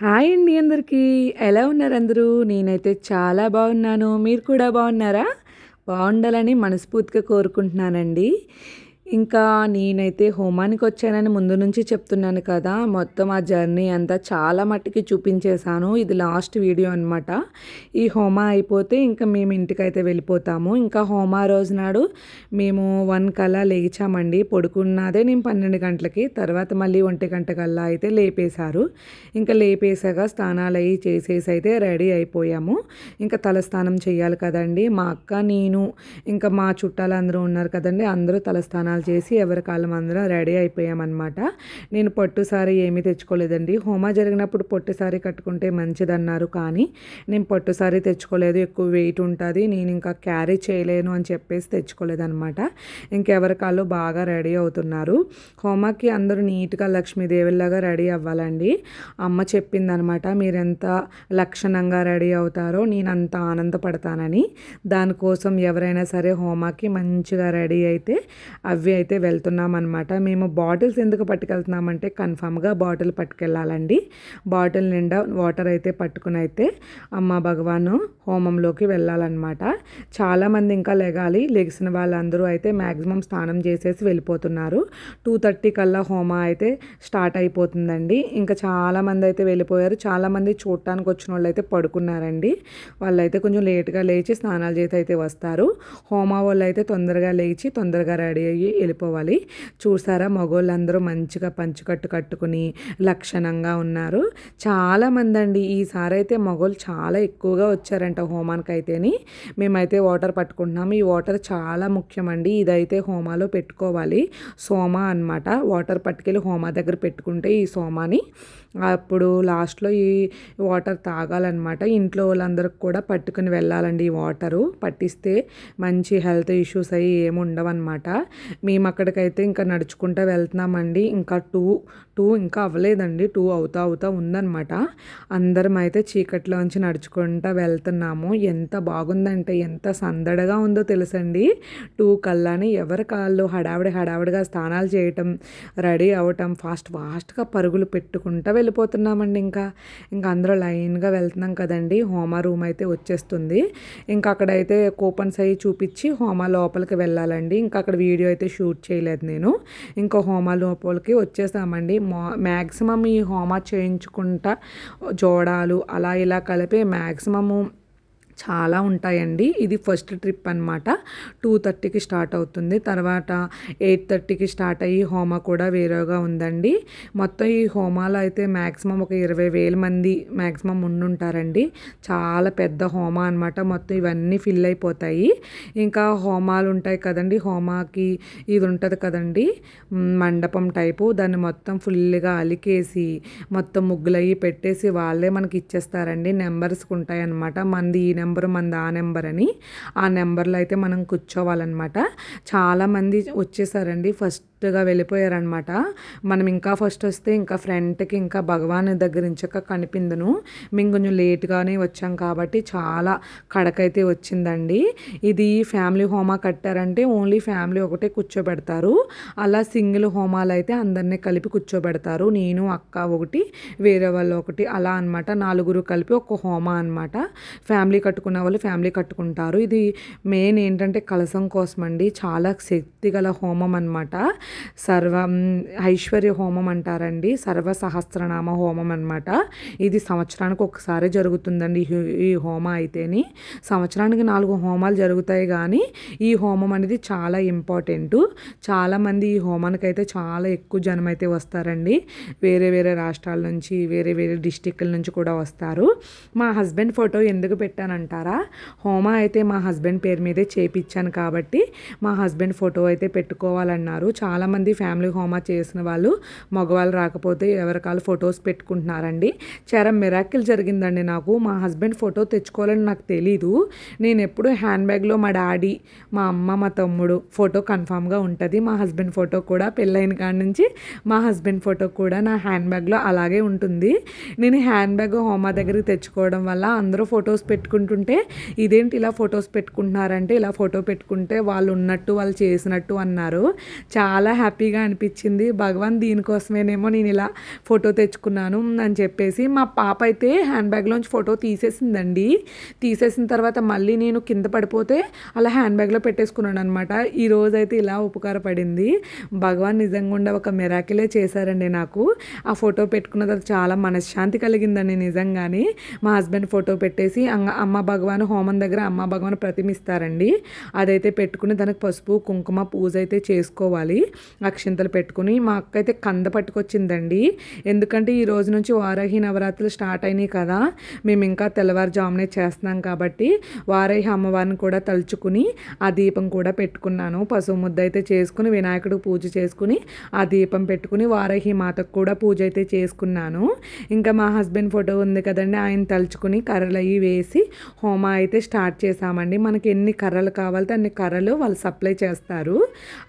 Hi అండి అందరికీ. ఎలా ఉన్నారు అందరూ? నేనైతే చాలా బాగున్నాను. మీరు కూడా బాగున్నారా? బాగుండాలని మనస్ఫూర్తిగా కోరుకుంటున్నానండి. ఇంకా నేనైతే హోమానికి వచ్చానని ముందు నుంచి చెప్తున్నాను కదా మొత్తం ఆ జర్నీ అంతా చాలా మట్టికి చూపించేశాను. ఇది లాస్ట్ వీడియో అనమాట ఈ హోమా అయిపోతే ఇంకా మేము ఇంటికైతే వెళ్ళిపోతాము. ఇంకా హోమా రోజు నాడు మేము వన్ కల్లా లేచామండి. పడుకున్నదే నేను పన్నెండు గంటలకి తర్వాత మళ్ళీ ఒంటి గంట కల్లా అయితే లేపేశారు. ఇంకా లేపేశాక స్నానాలు అయ్యి చేసేసి అయితే రెడీ అయిపోయాము. ఇంకా తలస్నానం చేయాలి కదండి. మా అక్క నేను ఇంకా మా చుట్టాలు అందరూ ఉన్నారు కదండి. అందరూ తలస్నానాలు స్నానాలు చేసి ఎవరికాలం అందరం రెడీ అయిపోయామన్నమాట. నేను పట్టు సారీ ఏమీ తెచ్చుకోలేదండి. హోమా జరిగినప్పుడు పొట్టు సారీ కట్టుకుంటే మంచిదన్నారు కానీ నేను పట్టు సారీ తెచ్చుకోలేదు. ఎక్కువ వెయిట్ ఉంటుంది. నేను ఇంకా క్యారీ చేయలేను అని చెప్పేసి తెచ్చుకోలేదన్నమాట. ఇంకెవరి కాళ్ళు బాగా రెడీ అవుతున్నారు. హోమాకి అందరూ నీట్గా లక్ష్మీదేవిలాగా రెడీ అవ్వాలండి. అమ్మ చెప్పిందనమాట మీరెంత లక్షణంగా రెడీ అవుతారో నేను అంత ఆనందపడతానని. దానికోసం ఎవరైనా సరే హోమాకి మంచిగా రెడీ అయితే అవి అవి అయితే వెళ్తున్నాం అనమాట మేము బాటిల్స్ ఎందుకు పట్టుకెళ్తున్నామంటే కన్ఫామ్గా బాటిల్ పట్టుకెళ్ళాలండి. బాటిల్ నిండా వాటర్ అయితే పట్టుకుని అయితే అమ్మ భగవాను హోమంలోకి వెళ్ళాలన్నమాట. చాలామంది ఇంకా లెగాలి లెగిసిన వాళ్ళందరూ అయితే మ్యాక్సిమం స్నానం చేసేసి వెళ్ళిపోతున్నారు. టూ థర్టీ కల్లా హోమ అయితే స్టార్ట్ అయిపోతుందండి. ఇంకా చాలామంది అయితే వెళ్ళిపోయారు. చాలామంది చూడటానికి వచ్చిన వాళ్ళు అయితే పడుకున్నారండి. వాళ్ళైతే కొంచెం లేట్గా లేచి స్నానాలు చేసి అయితే వస్తారు. హోమ వాళ్ళు అయితే తొందరగా లేచి తొందరగా రెడీ అయ్యి వెళ్ళిపోవాలి. చూసారా? మగోళ్ళందరూ మంచిగా పంచుకట్టు కట్టుకుని లక్షణంగా ఉన్నారు. చాలామంది అండి ఈసారి అయితే మగోళ్ళు చాలా ఎక్కువగా వచ్చారంట హోమానికి అయితేని మేమైతే వాటర్ పట్టుకుంటున్నాము ఈ వాటర్ చాలా ముఖ్యమండి. ఇదైతే హోమాలో పెట్టుకోవాలి. సోమ అనమాట వాటర్ పట్టుకెళ్ళి హోమా దగ్గర పెట్టుకుంటే ఈ సోమాని అప్పుడు లాస్ట్లో ఈ వాటర్ తాగాలన్నమాట. ఇంట్లో వాళ్ళందరికి కూడా పట్టుకుని వెళ్ళాలండి ఈ వాటరు. పట్టిస్తే మంచి హెల్త్ ఇష్యూస్ అయ్యి ఏమి ఉండవన్నమాట మేము అక్కడికైతే ఇంకా నడుచుకుంటూ వెళ్తున్నామండి. ఇంకా టూ టూ ఇంకా అవ్వలేదండి. టూ అవుతా అవుతా ఉందన్నమాట. అందరం అయితే చీకట్లోంచి నడుచుకుంటూ వెళ్తున్నాము. ఎంత బాగుందంటే ఎంత సందడిగా ఉందో తెలుసండి. టూ కల్లాని ఎవరి కాళ్ళు హడావిడి హడావిడిగా స్నానాలు చేయటం రెడీ అవ్వటం ఫాస్ట్ ఫాస్ట్గా పరుగులు పెట్టుకుంటూ వెళ్ళిపోతున్నామండి ఇంకా. ఇంకా అందరూ లైన్గా వెళ్తున్నాం కదండి. హోమా రూమ్ అయితే వచ్చేస్తుంది. ఇంకా అక్కడైతే కూపన్స్ అవి చూపించి హోమా లోపలికి వెళ్ళాలండి. ఇంకా అక్కడ వీడియో అయితే షూట్ చేయలేదు నేను. ఇంకా హోమా లోపలికి వచ్చేసామండి. మా మ్యాక్సిమం ఈ హోమా చేయించుకుంటా జోడాలు అలా ఇలా కలిపి మ్యాక్సిమము చాలా ఉంటాయండి. ఇది ఫస్ట్ ట్రిప్ అనమాట టూ థర్టీకి స్టార్ట్ అవుతుంది. తర్వాత ఎయిట్ థర్టీకి స్టార్ట్ అయ్యి హోమ కూడా వేరేగా ఉందండి. మొత్తం ఈ హోమాలో అయితే మ్యాక్సిమం ఒక ఇరవై వేల మంది మ్యాక్సిమం ఉండుంటారండి. చాలా పెద్ద హోమ అనమాట మొత్తం ఇవన్నీ ఫిల్ అయిపోతాయి. ఇంకా హోమాలు ఉంటాయి కదండి. హోమాకి ఇది ఉంటుంది కదండి. మండపం టైపు. దాన్ని మొత్తం ఫుల్గా అలికేసి మొత్తం ముగ్గులయ్యి పెట్టేసి వాళ్ళే మనకి ఇచ్చేస్తారండి. నెంబర్స్కి ఉంటాయి అనమాట మంది ఈ నెంబర్ నెంబర్ మంది ఆ నెంబర్ అని. ఆ నెంబర్లో అయితే మనం కూర్చోవాలన్నమాట. చాలామంది వచ్చేసారండి ఫస్ట్ ఫస్ట్గా వెళ్ళిపోయారనమాట మనం ఇంకా ఫస్ట్ వస్తే ఇంకా ఫ్రంట్కి ఇంకా భగవాన్ దగ్గర ఇంచక కనిపిందను. మేము కొంచెం లేట్గానే వచ్చాం కాబట్టి చాలా కడకైతే వచ్చిందండి. ఇది ఫ్యామిలీ హోమా కట్టారంటే ఓన్లీ ఫ్యామిలీ ఒకటే కూర్చోబెడతారు. అలా సింగిల్ హోమాలు అయితే అందరినీ కలిపి కూర్చోబెడతారు. నేను అక్క ఒకటి వేరే వాళ్ళు ఒకటి అలా అనమాట నాలుగురు కలిపి ఒక హోమా అనమాట ఫ్యామిలీ కట్టుకున్న వాళ్ళు ఫ్యామిలీ కట్టుకుంటారు. ఇది మెయిన్ ఏంటంటే కలసం కోసం అండి చాలా శక్తి గల హోమం అనమాట సర్వ ఐశ్వర్య హోమం అంటారండి. సర్వ సహస్రనామ హోమం అనమాట ఇది సంవత్సరానికి ఒకసారి జరుగుతుందండి ఈ హోమ అయితేని. సంవత్సరానికి నాలుగు హోమాలు జరుగుతాయి కానీ ఈ హోమం అనేది చాలా ఇంపార్టెంట్. చాలామంది ఈ హోమానికి అయితే చాలా ఎక్కువ జనం అయితే వస్తారండి. వేరే వేరే రాష్ట్రాల నుంచి వేరే వేరే డిస్టిక్ల నుంచి కూడా వస్తారు. మా హస్బెండ్ ఫోటో ఎందుకు అంటారా? హోమ అయితే మా హస్బెండ్ పేరు మీదే చేపించాను కాబట్టి మా హస్బెండ్ ఫోటో అయితే పెట్టుకోవాలన్నారు. చాలామంది ఫ్యామిలీ హోమా చేసిన వాళ్ళు మగవాళ్ళు రాకపోతే ఎవరికాలు ఫొటోస్ పెట్టుకుంటున్నారండి. చరం మిరాకిల్ జరిగిందండి నాకు. మా హస్బెండ్ ఫోటో తెచ్చుకోవాలని నాకు తెలీదు. నేను ఎప్పుడు హ్యాండ్ బ్యాగ్లో మా డాడీ మా అమ్మ మా తమ్ముడు ఫోటో కన్ఫామ్గా ఉంటుంది. మా హస్బెండ్ ఫోటో కూడా పెళ్ళైన కాడి నుంచి మా హస్బెండ్ ఫోటో కూడా నా హ్యాండ్ బ్యాగ్లో అలాగే ఉంటుంది. నేను హ్యాండ్ బ్యాగ్ హోమా దగ్గరికి తెచ్చుకోవడం వల్ల అందరూ ఫొటోస్ అంటుంటే ఇదేంటి ఇలా ఫొటోస్ పెట్టుకుంటున్నారంటే ఇలా ఫోటో పెట్టుకుంటే వాళ్ళు ఉన్నట్టు వాళ్ళు చేసినట్టు అన్నారు. చాలా హ్యాపీగా అనిపించింది. భగవాన్ దీనికోసమేనేమో నేను ఇలా ఫోటో తెచ్చుకున్నాను అని చెప్పేసి మా పాప అయితే హ్యాండ్ బ్యాగ్లోంచి ఫోటో తీసేసిందండి. తీసేసిన తర్వాత మళ్ళీ నేను కింద పడిపోతే అలా హ్యాండ్ బ్యాగ్లో పెట్టేసుకున్నాను అనమాట ఈ అయితే ఇలా ఉపకారపడింది. భగవాన్ నిజంగా ఉండే ఒక మెరాకిలే చేశారండి నాకు. ఆ ఫోటో పెట్టుకున్న తర్వాత చాలా మనశ్శాంతి కలిగిందండి నిజంగానే. మా హస్బెండ్ ఫోటో పెట్టేసి అమ్మ భగవాన్ హోమం దగ్గర అమ్మ భగవాన్ ప్రతిమిస్తారండి. అదైతే పెట్టుకుని దానికి పసుపు కుంకుమ పూజ అయితే చేసుకోవాలి. అక్షింతలు పెట్టుకుని మా అక్క అయితే కంద పట్టుకొచ్చిందండి. ఎందుకంటే ఈ రోజు నుంచి వారాహి నవరాత్రులు స్టార్ట్ అయినాయి కదా. మేము ఇంకా తెల్లవారుజామునే చేస్తున్నాం కాబట్టి వారాహి అమ్మవారిని కూడా తలుచుకుని ఆ దీపం కూడా పెట్టుకున్నాను. పసుపు ముద్ద అయితే చేసుకుని వినాయకుడు పూజ చేసుకుని ఆ దీపం పెట్టుకుని వారాహి మాతకు కూడా పూజ అయితే చేసుకున్నాను. ఇంకా మా హస్బెండ్ ఫోటో ఉంది కదండి ఆయన తలుచుకుని కర్రలు అవి వేసి హోమా అయితే స్టార్ట్ చేసామండి మనకి ఎన్ని కర్రలు కావాలితే అన్ని కర్రలు వాళ్ళు సప్లై చేస్తారు.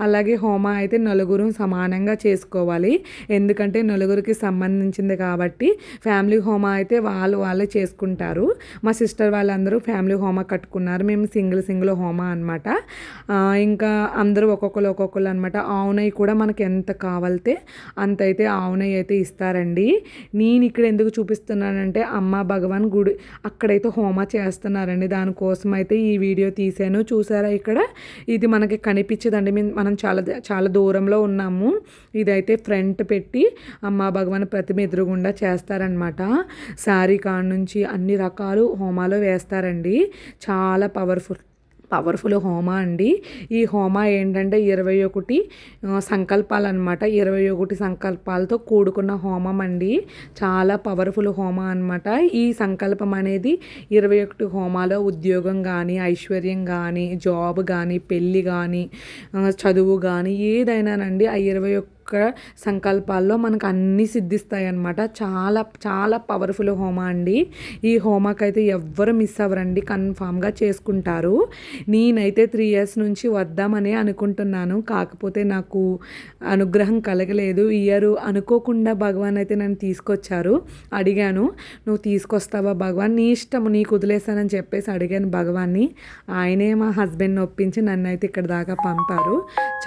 అలాగే హోమా అయితే నలుగురు సమానంగా చేసుకోవాలి. ఎందుకంటే నలుగురికి సంబంధించింది కాబట్టి ఫ్యామిలీ హోమా అయితే వాళ్ళు వాళ్ళే చేసుకుంటారు. మా సిస్టర్ వాళ్ళందరూ ఫ్యామిలీ హోమా కట్టుకున్నారు. మేము సింగిల్ సింగిల్ హోమా అనమాట ఇంకా అందరూ ఒక్కొక్కరు ఒక్కొక్కరు అనమాట ఆవునై కూడా మనకి ఎంత కావాలితే అంత అయితే ఆవునయ్యి అయితే ఇస్తారండి. నేను ఇక్కడ ఎందుకు చూపిస్తున్నానంటే అమ్మ భగవాన్ గుడి అక్కడైతే హోమా చేస్తున్నారండి. దానికోసం అయితే ఈ వీడియో తీశాను. చూసారా ఇక్కడ? ఇది మనకి కనిపించదండి. మనం చాలా చాలా దూరంలో ఉన్నాము. ఇదైతే ఫ్రంట్ పెట్టి అమ్మ భగవాన్ ప్రతిమ ఎదురుగుండా చేస్తారనమాట శారీ కాడ నుంచి అన్ని రకాలు హోమాలు వేస్తారండి. చాలా పవర్ఫుల్. పవర్ఫుల్ హోమ అండి. ఈ హోమ ఏంటంటే ఇరవై ఒకటి సంకల్పాలు అనమాట ఇరవై ఒకటి సంకల్పాలతో కూడుకున్న హోమం అండి. చాలా పవర్ఫుల్ హోమ అనమాట ఈ సంకల్పం అనేది ఇరవై ఒకటి హోమాలో ఉద్యోగం కానీ ఐశ్వర్యం కానీ జాబ్ కానీ పెళ్ళి కానీ చదువు కానీ ఏదైనానండి ఆ ఇరవై ఒక్క సంకల్పాల్లో మనకు అన్నీ సిద్ధిస్తాయి అన్నమాట చాలా చాలా పవర్ఫుల్ హోమా అండి. ఈ హోమాకైతే ఎవ్వరు మిస్ అవ్వరండి. కన్ఫామ్గా చేసుకుంటారు. నేనైతే త్రీ ఇయర్స్ నుంచి వద్దామని అనుకుంటున్నాను. కాకపోతే నాకు అనుగ్రహం కలగలేదు. ఇయర్ అనుకోకుండా భగవాన్ అయితే నన్ను తీసుకొచ్చారు. అడిగాను నువ్వు తీసుకొస్తావా భగవాన్? నీ ఇష్టం నీకు వదిలేసానని చెప్పేసి అడిగాను భగవాన్ని. ఆయనే మా హస్బెండ్ని ఒప్పించి నన్ను అయితే ఇక్కడ దాకా పంపారు.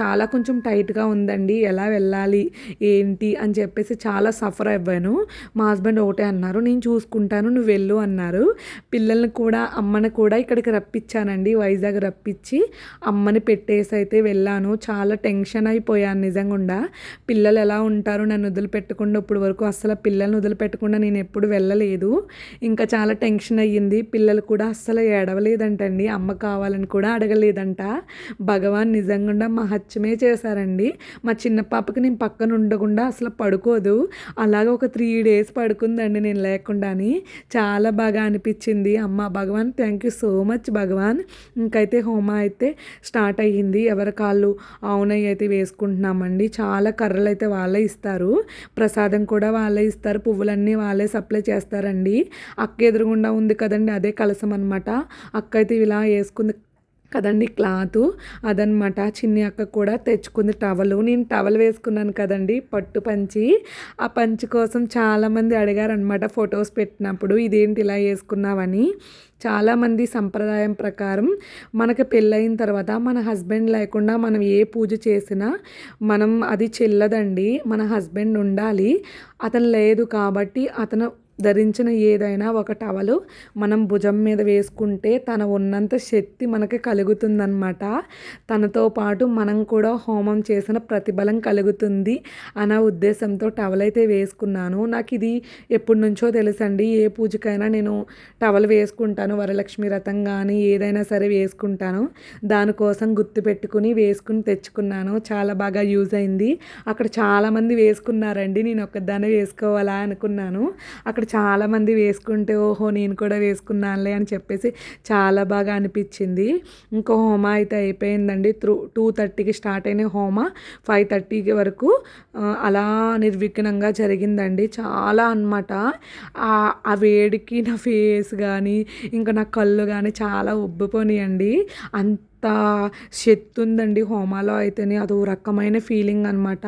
చాలా కొంచెం టైట్గా ఉందండి. ఎలా వెళ్ళాలి వెళ్ళాలి ఏంటి అని చెప్పేసి చాలా సఫర్ అవ్వాను. మా హస్బెండ్ ఒకటే అన్నారు నేను చూసుకుంటాను నువ్వు వెళ్ళు అన్నారు. పిల్లల్ని కూడా అమ్మని కూడా ఇక్కడికి రప్పించానండి వైజాగ్ రప్పించి. అమ్మని పెట్టేసి అయితే వెళ్ళాను. చాలా టెన్షన్ అయిపోయాను నిజంగా పిల్లలు ఎలా ఉంటారు నన్ను వదిలిపెట్టకుండా ఇప్పుడు వరకు అస్సలు పిల్లల్ని వదిలిపెట్టకుండా నేను ఎప్పుడు వెళ్ళలేదు. ఇంకా చాలా టెన్షన్ అయ్యింది. పిల్లలు కూడా అస్సలు ఏడవలేదంటండి. అమ్మ కావాలని కూడా అడగలేదంట. భగవాన్ నిజంగా మహత్యమే చేశారండి. మా చిన్న పాపకి నేను పక్కన ఉండకుండా అసలు పడుకోదు. అలాగ ఒక త్రీ డేస్ పడుకుందండి నేను లేకుండా అని చాలా బాగా అనిపించింది. అమ్మ Bhagavan thank you so much Bhagavan. ఇంకైతే హోమా అయితే స్టార్ట్ అయ్యింది. ఎవరి కాళ్ళు అవునయ్య అయితే వేసుకుంటున్నామండి. చాలా కర్రలు అయితే వాళ్ళే ఇస్తారు. ప్రసాదం కూడా వాళ్ళే ఇస్తారు. పువ్వులన్నీ వాళ్ళే సప్లై చేస్తారండి. అక్క ఎదురుగుండా ఉంది కదండి అదే కలసం అనమాట అక్క అయితే ఇలా వేసుకుంది. కదండి క్లాత్. అదనమాట చిన్ని అక్క కూడా తెచ్చుకుంది టవలు. నేను టవల్ వేసుకున్నాను కదండి పట్టు పంచి. ఆ పంచి కోసం చాలామంది అడిగారనమాట ఫొటోస్ పెట్టినప్పుడు ఇదేంటి ఇలా వేసుకున్నావని. చాలామంది సంప్రదాయం ప్రకారం మనకు పెళ్ళయిన తర్వాత మన హస్బెండ్ లేకుండా మనం ఏ పూజ చేసినా మనం అది చెల్లదండి. మన హస్బెండ్ ఉండాలి. అతను లేదు కాబట్టి అతను ధరించిన ఏదైనా ఒక టవలు మనం భుజం మీద వేసుకుంటే తన ఉన్నంత శక్తి మనకి కలుగుతుందన్నమాట. తనతో పాటు మనం కూడా హోమం చేసిన ప్రతిఫలం కలుగుతుంది అన్న ఉద్దేశంతో టవల్ అయితే వేసుకున్నాను. నాకు ఇది ఎప్పటి నుంచో తెలుసండి ఏ పూజకైనా నేను టవల్ వేసుకుంటాను వరలక్ష్మి రథం కానీ ఏదైనా సరే వేసుకుంటాను. దానికోసం గుర్తు పెట్టుకుని వేసుకుని తెచ్చుకున్నాను. చాలా బాగా యూజ్ అయింది. అక్కడ చాలామంది వేసుకున్నారండి నేను ఒక్కదాన్ని వేసుకోవాలా అనుకున్నాను. అక్కడ చాలామంది వేసుకుంటే ఓహో నేను కూడా వేసుకున్నానులే అని చెప్పేసి చాలా బాగా అనిపించింది. ఇంకో హోమా అయితే అయిపోయిందండి. త్రూ టూ థర్టీకి స్టార్ట్ అయిన హోమా ఫైవ్ థర్టీకి వరకు అలా నిర్విఘ్నంగా జరిగిందండి. చాలా అనమాట ఆ వేడికి నా ఫేస్ కానీ ఇంకా నా కళ్ళు కానీ చాలా ఉబ్బిపోయినాయండి అంత శక్తి ఉందండి హోమాలో అయితేనే అదో రకమైన ఫీలింగ్ అనమాట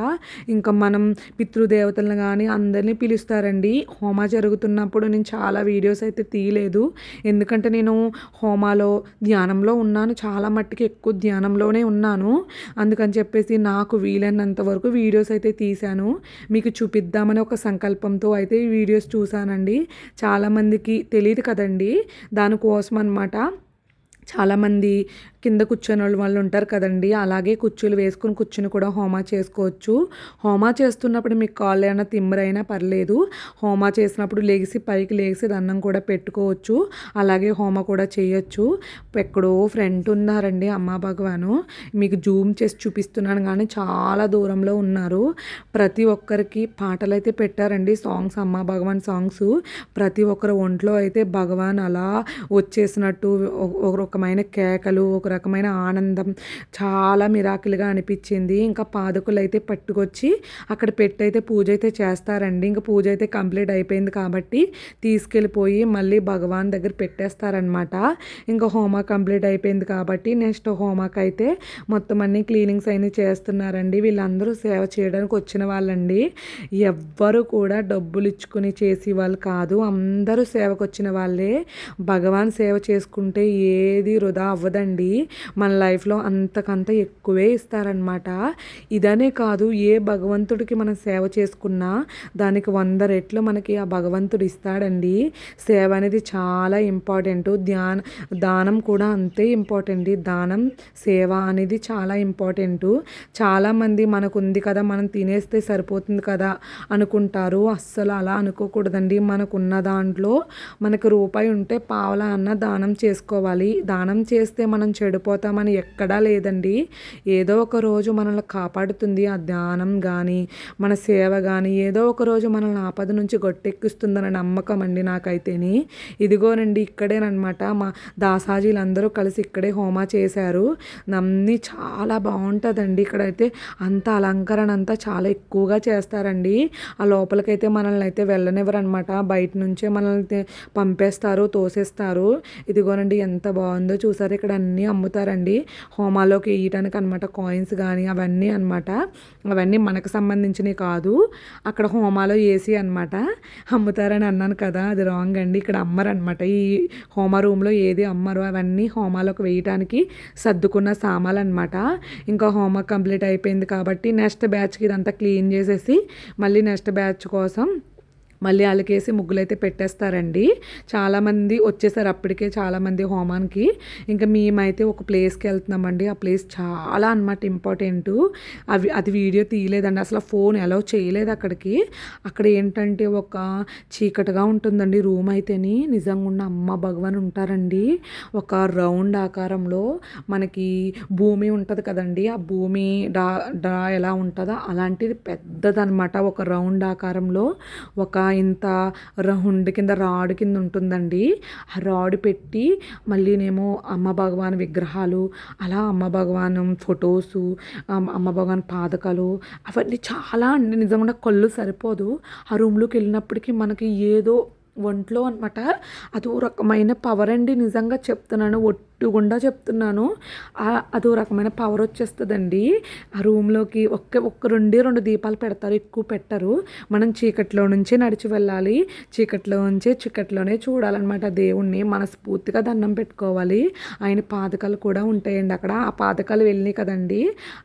ఇంకా మనం పితృదేవతలను కానీ అందరినీ పిలుస్తారండి. హోమా జరుగుతున్నప్పుడు నేను చాలా వీడియోస్ అయితే తీయలేదు. ఎందుకంటే నేను హోమాలో ధ్యానంలో ఉన్నాను. చాలా మట్టికి ఎక్కువ ధ్యానంలోనే ఉన్నాను. అందుకని చెప్పేసి నాకు వీలైనంత వరకు వీడియోస్ అయితే తీశాను. మీకు చూపిద్దామని ఒక సంకల్పంతో అయితే ఈ వీడియోస్ చూశానండి. చాలామందికి తెలియదు కదండి. దానికోసం అనమాట చాలామంది కింద కూర్చొని వాళ్ళు ఉంటారు కదండి. అలాగే కుర్చీలు వేసుకుని కూర్చుని కూడా హోమా చేసుకోవచ్చు. హోమా చేస్తున్నప్పుడు మీకు కాళ్ళు ఏమైనా తిమ్మరైనా పర్లేదు. హోమా చేసినప్పుడు లేచి పైకి లేచి దండం కూడా పెట్టుకోవచ్చు. అలాగే హోమ కూడా చేయొచ్చు. ఎక్కడో ఫ్రెండ్ ఉన్నారండి అమ్మ భగవాను. మీకు జూమ్ చేసి చూపిస్తున్నాను కానీ చాలా దూరంలో ఉన్నారు. ప్రతి ఒక్కరికి పాటలు అయితే పెట్టారండి. సాంగ్స్ అమ్మ భగవాన్ సాంగ్స్. ప్రతి ఒక్కరు ఒంట్లో అయితే భగవాన్ అలా వచ్చేసినట్టు ఒక రకమైన కేకలు ఒక రకమైన ఆనందం. చాలా మిరాకిల్గా అనిపించింది. ఇంకా పాదకులు అయితే పట్టుకొచ్చి అక్కడ పెట్టయితే పూజ అయితే చేస్తారండి. ఇంకా పూజ అయితే కంప్లీట్ అయిపోయింది కాబట్టి తీసుకెళ్ళిపోయి మళ్ళీ భగవాన్ దగ్గర పెట్టేస్తారనమాట ఇంకా హోమా కంప్లీట్ అయిపోయింది కాబట్టి నెక్స్ట్ హోమాకి అయితే మొత్తం అన్ని క్లీనింగ్స్ అయినా చేస్తున్నారండి. వీళ్ళందరూ సేవ చేయడానికి వచ్చిన వాళ్ళండి. ఎవ్వరు కూడా డబ్బులు ఇచ్చుకుని చేసే వాళ్ళు కాదు. అందరూ సేవకు వచ్చిన వాళ్ళే. భగవాన్ సేవ చేసుకుంటే ఏది వృధా అవ్వదండి. మన లైఫ్లో అంతకంత ఎక్కువే ఇస్తారనమాట ఇదనే కాదు ఏ భగవంతుడికి మనం సేవ చేసుకున్నా దానికి వంద రెట్లు మనకి ఆ భగవంతుడు ఇస్తాడండి. సేవ అనేది చాలా ఇంపార్టెంట్. ధ్యాన దానం కూడా అంతే ఇంపార్టెంట్. దానం సేవ అనేది చాలా ఇంపార్టెంట్. చాలామంది మనకు ఉంది కదా మనం తినేస్తే సరిపోతుంది కదా అనుకుంటారు. అస్సలు అలా అనుకోకూడదండి. మనకున్న దాంట్లో మనకు రూపాయి ఉంటే పావలా అన్న దానం చేసుకోవాలి. దానం చేస్తే మనం చెడు చెడిపోతామని ఎక్కడా లేదండి. ఏదో ఒక రోజు మనల్ని కాపాడుతుంది ఆ ధ్యానం కానీ మన సేవ కానీ ఏదో ఒక రోజు మనల్ని ఆపద నుంచి గొట్టెక్కిస్తుందన్న నమ్మకం అండి నాకైతేని. ఇదిగోనండి ఇక్కడేనమాట మా దాసాజీలందరూ కలిసి ఇక్కడే హోమా చేశారు. నమ్మి చాలా బాగుంటుందండి ఇక్కడైతే అంత అలంకరణ అంతా చాలా ఎక్కువగా చేస్తారండి. ఆ లోపలికైతే మనల్ని అయితే వెళ్ళనివ్వరు అనమాట బయట నుంచే మనల్ని పంపేస్తారు తోసేస్తారు. ఇదిగోనండి ఎంత బాగుందో చూసారు. ఇక్కడ అన్నీ అమ్ముతారండి హోమాలోకి వేయటానికి అనమాట కాయిన్స్ కానీ అవన్నీ అనమాట అవన్నీ మనకు సంబంధించినవి కాదు. అక్కడ హోమాలో వేసి అనమాట అమ్ముతారని అన్నాను కదా అది రాంగ్ అండి. ఇక్కడ అమ్మరనమాట ఈ హోమా రూమ్లో ఏది అమ్మరు అవన్నీ హోమాలోకి వేయటానికి సర్దుకున్న సామాన్ అనమాట ఇంకా హోమా కంప్లీట్ అయిపోయింది కాబట్టి నెక్స్ట్ బ్యాచ్కి ఇదంతా క్లీన్ చేసేసి మళ్ళీ నెక్స్ట్ బ్యాచ్ కోసం మళ్ళీ వాళ్ళకేసి ముగ్గులైతే పెట్టేస్తారండి. చాలామంది వచ్చేసారు అప్పటికే చాలామంది హోమానికి. ఇంకా మేమైతే ఒక ప్లేస్కి వెళ్తున్నామండి. ఆ ప్లేస్ చాలా అనమాట ఇంపార్టెంట్. అవి అది వీడియో తీయలేదండి. అసలు ఫోన్ ఎలా చేయలేదు అక్కడికి. అక్కడ ఏంటంటే ఒక చీకటిగా ఉంటుందండి రూమ్ అయితేని. నిజంగా ఉన్న అమ్మ భగవాన్ ఉంటారండి. ఒక రౌండ్ ఆకారంలో మనకి భూమి ఉంటుంది కదండి. ఆ భూమి డా డా ఎలా ఉంటుందో? అలాంటిది పెద్దదనమాట ఒక రౌండ్ ఆకారంలో ఒక ఇంత రౌండ్ కింద రాడ్ కింద ఉంటుందండి. ఆ రాడ్ పెట్టి మళ్ళీనేమో అమ్మ భగవాన్ విగ్రహాలు అలా అమ్మ భగవాన్ ఫొటోసు అమ్మ భగవాన్ పాదకాలు అవన్నీ చాలా అండి. నిజంగా కళ్ళు సరిపోదు. ఆ రూమ్లోకి వెళ్ళినప్పటికీ మనకి ఏదో ఒంట్లో అనమాట అదో రకమైన పవర్ అండి. నిజంగా చెప్తున్నాను ఒట్టు గుండా చెప్తున్నాను. అదో రకమైన పవర్ వచ్చేస్తుందండి. ఆ రూమ్లోకి ఒక్క ఒక్క రెండే రెండు దీపాలు పెడతారు ఎక్కువ పెట్టరు. మనం చీకట్లో నుంచే నడిచి వెళ్ళాలి. చీకట్లో నుంచి చీకట్లోనే చూడాలన్నమాట దేవుణ్ణి. మనస్ఫూర్తిగా దండం పెట్టుకోవాలి. ఆయన పాదకాలు కూడా ఉంటాయండి అక్కడ. ఆ పాదకాలు వెళ్ళినాయి కదండి.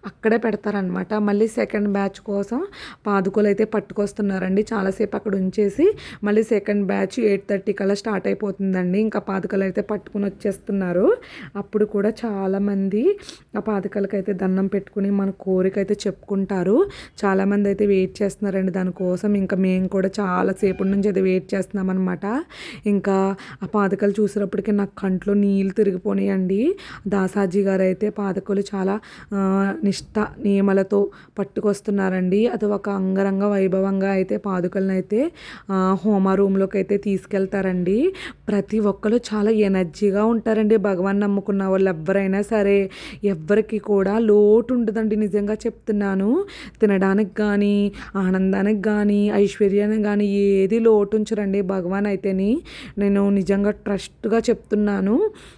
అక్కడే పెడతారనమాట మళ్ళీ సెకండ్ బ్యాచ్ కోసం పాదుకలు అయితే పట్టుకొస్తున్నారండి. చాలాసేపు అక్కడ ఉంచేసి మళ్ళీ సెకండ్ బ్యాచ్ ఎయిట్ థర్టీ కల్లా స్టార్ట్ అయిపోతుందండి. ఇంకా పాదుకలు అయితే పట్టుకుని వచ్చేస్తున్నారు. అప్పుడు కూడా చాలామంది ఆ పాతకాలకు అయితే దండం పెట్టుకుని మన కోరిక అయితే చెప్పుకుంటారు. చాలామంది అయితే వెయిట్ చేస్తున్నారండి దానికోసం. ఇంకా మేము కూడా చాలాసేపటి నుంచి అయితే వెయిట్ చేస్తున్నాం అనమాట ఇంకా ఆ పాదకలు చూసినప్పటికీ నాకు కంట్లో నీళ్ళు తిరిగిపోయాయండి దాసాజీ గారు అయితే పాదకలు చాలా నిష్ట నియమలతో పట్టుకొస్తున్నారండి. అది ఒక అంగరంగ వైభవంగా అయితే పాదుకలను అయితే హోమా రూమ్లోకి అయితే తీసుకెళ్తారండి. ప్రతి ఒక్కరు చాలా ఎనర్జీగా ఉంటారండి భగవాన్ భగవాన్ నమ్ముకున్న వాళ్ళు ఎవరైనా సరే ఎవ్వరికి కూడా లోటు ఉండదండి నిజంగా చెప్తున్నాను. తినడానికి కానీ ఆనందానికి కానీ ఐశ్వర్యానికి కానీ ఏది లోటు ఉంచరండి భగవాన్ అయితేని. నేను నిజంగా ట్రస్ట్గా చెప్తున్నాను.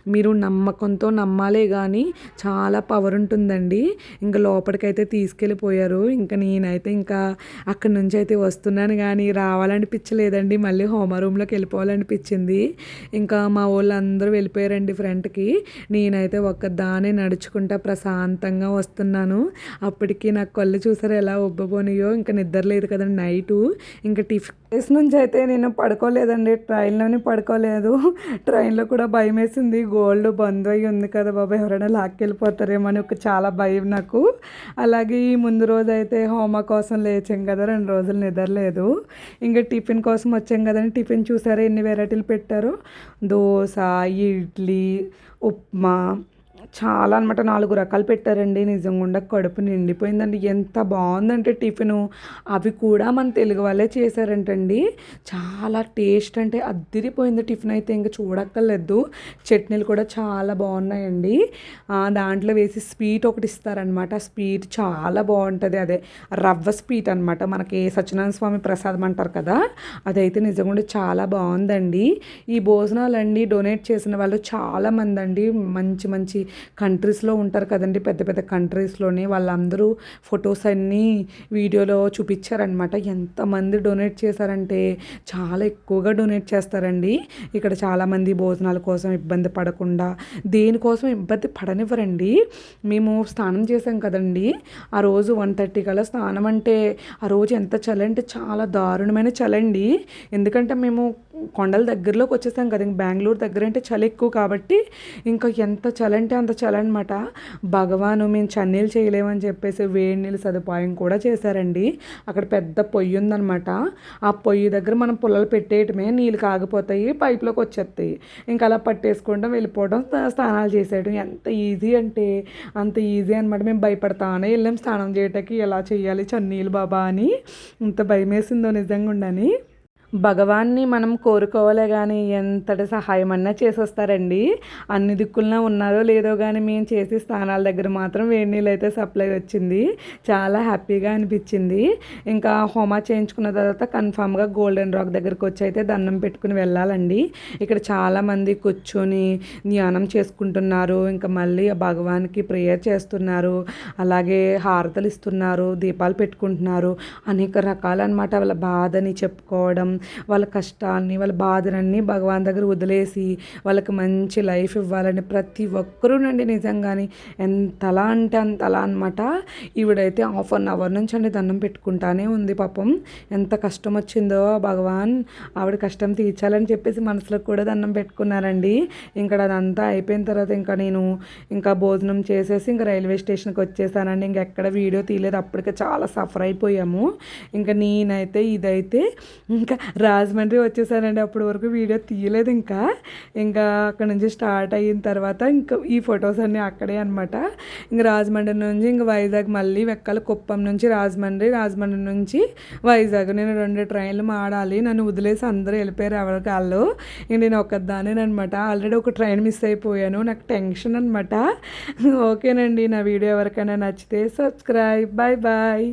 మీరు నమ్మకంతో నమ్మాలే కానీ చాలా పవర్ ఉంటుందండి. ఇంకా లోపలికైతే తీసుకెళ్ళిపోయారు. ఇంకా నేనైతే ఇంకా అక్కడి నుంచి అయితే వస్తున్నాను కానీ రావాలనిపించలేదండి. మళ్ళీ హోమ రూమ్లోకి వెళ్ళిపోవాలనిపించింది. ఇంకా మా వాళ్ళు అందరూ వెళ్ళిపోయారండి ఫ్రంట్కి. నేనైతే ఒక్కదానే నడుచుకుంటా ప్రశాంతంగా వస్తున్నాను. అప్పటికి నాకు కళ్ళు చూసారు ఎలా ఉబ్బబోనియో? ఇంకా నిద్ర లేదు కదండి నైటు. ఇంకా టిఫిన్ ప్లేస్ నుంచి అయితే నేను పడుకోలేదండి. ట్రైన్లోనే పడుకోలేదు. ట్రైన్లో కూడా భయం వేసింది. గోల్డ్ బంద్ అయ్యి ఉంది కదా బాబా. ఎవరైనా లాక్కెళ్ళిపోతారేమో అని ఒక చాలా భయం నాకు. అలాగే ఈ ముందు రోజు అయితే హోమ కోసం లేచాం కదా. రెండు రోజులు నిద్రలేదు ఇంకా టిఫిన్ కోసం వచ్చాం కదండి. టిఫిన్ చూసారా? ఎన్ని వెరైటీలు పెట్టారు? దోశ ఇడ్లీ ఉప్మా చాలా అనమాట నాలుగు రకాలు పెట్టారండి. నిజంగా కడుపు నిండిపోయిందండి. ఎంత బాగుందంటే టిఫిను. అవి కూడా మన తెలుగు వాళ్ళే చేశారంటండి. చాలా టేస్ట్ అంటే అద్దిరిపోయింది టిఫిన్ అయితే. ఇంకా చూడక్కర్లేదు. చట్నీలు కూడా చాలా బాగున్నాయండి. దాంట్లో వేసి స్వీట్ ఒకటి ఇస్తారనమాట స్వీట్ చాలా బాగుంటుంది అదే. రవ్వ స్వీట్ అనమాట మనకి సత్యనారాయణ స్వామి ప్రసాదం అంటారు కదా. అదైతే నిజంగా చాలా బాగుందండి. ఈ భోజనాలండి డొనేట్ చేసిన వాళ్ళు చాలామంది అండి మంచి మంచి కంట్రీస్లో ఉంటారు కదండి పెద్ద పెద్ద కంట్రీస్లోనే వాళ్ళందరూ ఫొటోస్ అన్నీ వీడియోలో చూపించారనమాట ఎంతమంది డొనేట్ చేశారంటే చాలా ఎక్కువగా డొనేట్ చేస్తారండి. ఇక్కడ చాలామంది భోజనాల కోసం ఇబ్బంది పడకుండా దేనికోసం ఇబ్బంది పడనివ్వరండి. మేము స్నానం చేసాం కదండి. ఆ రోజు వన్ థర్టీ కల్లా స్నానం అంటే ఆ రోజు ఎంత చలి అంటే చాలా దారుణమైన చలండి ఎందుకంటే మేము కొండల దగ్గరలోకి వచ్చేసాం కదా. ఇంక బెంగళూరు దగ్గర అంటే చలి ఎక్కువ కాబట్టి ఇంకా ఎంత చలి అంటే అంత చలి అనమాట భగవాను మేము చన్నీళ్ళు చేయలేమని చెప్పేసి వేడి నీళ్ళు సదుపాయం కూడా చేశారండి. అక్కడ పెద్ద పొయ్యి ఉందనమాట ఆ పొయ్యి దగ్గర మనం పుల్లలు పెట్టేయటమే నీళ్ళు కాగిపోతాయి పైప్లోకి వచ్చేస్తాయి. ఇంకా అలా పట్టేసుకోవడం వెళ్ళిపోవడం స్నానాలు చేసేయడం ఎంత ఈజీ అంటే అంత ఈజీ అనమాట మేము భయపడతానే వెళ్ళాం స్నానం చేయటానికి. ఎలా చేయాలి చన్నీళ్ళు బాబా అని. ఇంత భయం వేసిందో నిజంగా ఉండని. భగవాన్ని మనం కోరుకోవాలే కానీ ఎంతటి సహాయం అన్నా చేసొస్తారండి. అన్ని దిక్కులన ఉన్నారో లేదో కానీ మేము చేసి స్థానాల దగ్గర మాత్రం వేడి నీళ్ళు అయితే సప్లై వచ్చింది. చాలా హ్యాపీగా అనిపించింది. ఇంకా హోమా చేయించుకున్న తర్వాత కన్ఫామ్గా గోల్డెన్ రాక్ దగ్గరికి వచ్చి అయితే దండం పెట్టుకుని వెళ్ళాలండి. ఇక్కడ చాలామంది కూర్చొని ధ్యానం చేసుకుంటున్నారు. ఇంకా మళ్ళీ భగవాన్కి ప్రేయర్ చేస్తున్నారు. అలాగే హారతలు ఇస్తున్నారు. దీపాలు పెట్టుకుంటున్నారు. అనేక రకాలన్నమాట వాళ్ళ బాధని చెప్పుకోవడం వాళ్ళ కష్టాన్ని వాళ్ళ బాధలన్నీ భగవాన్ దగ్గర వదిలేసి వాళ్ళకి మంచి లైఫ్ ఇవ్వాలని ప్రతి ఒక్కరూనండి నిజంగాని ఎంతలా అంటే అంతలా అనమాట ఈవిడైతే హాఫ్ అన్ అవర్ నుంచి అండి దండం పెట్టుకుంటానే ఉంది పాపం. ఎంత కష్టం వచ్చిందో భగవాన్. ఆవిడ కష్టం తీర్చాలని చెప్పేసి మనసులో కూడా దండం పెట్టుకున్నారండి. ఇంకా అదంతా అయిపోయిన తర్వాత ఇంకా నేను ఇంకా భోజనం చేసేసి ఇంకా రైల్వే స్టేషన్కి వచ్చేసానండి. ఇంకెక్కడ వీడియో తీయలేదు. అప్పటికే చాలా సఫర్ అయిపోయాము. ఇంకా నేనైతే ఇదైతే ఇంకా రాజమండ్రి వచ్చేసానండి. అప్పటి వరకు వీడియో తీయలేదు ఇంకా. ఇంకా అక్కడ నుంచి స్టార్ట్ అయిన తర్వాత ఇంకా ఈ ఫొటోస్ అన్నీ అక్కడే అనమాట ఇంకా రాజమండ్రి నుంచి ఇంకా వైజాగ్ మళ్ళీ వెక్కల కుప్పం నుంచి రాజమండ్రి రాజమండ్రి నుంచి వైజాగ్. నేను రెండు ట్రైన్లు మాడాలి. నన్ను వదిలేసి అందరూ వెళ్ళిపోయారు ఎవరికి వాళ్ళు. ఇంక నేను ఒక్కదానేనమాట ఆల్రెడీ ఒక ట్రైన్ మిస్ అయిపోయాను. నాకు టెన్షన్ అనమాట ఓకేనండి. నా వీడియో ఎవరికైనా నచ్చితే సబ్స్క్రైబ్. Bye bye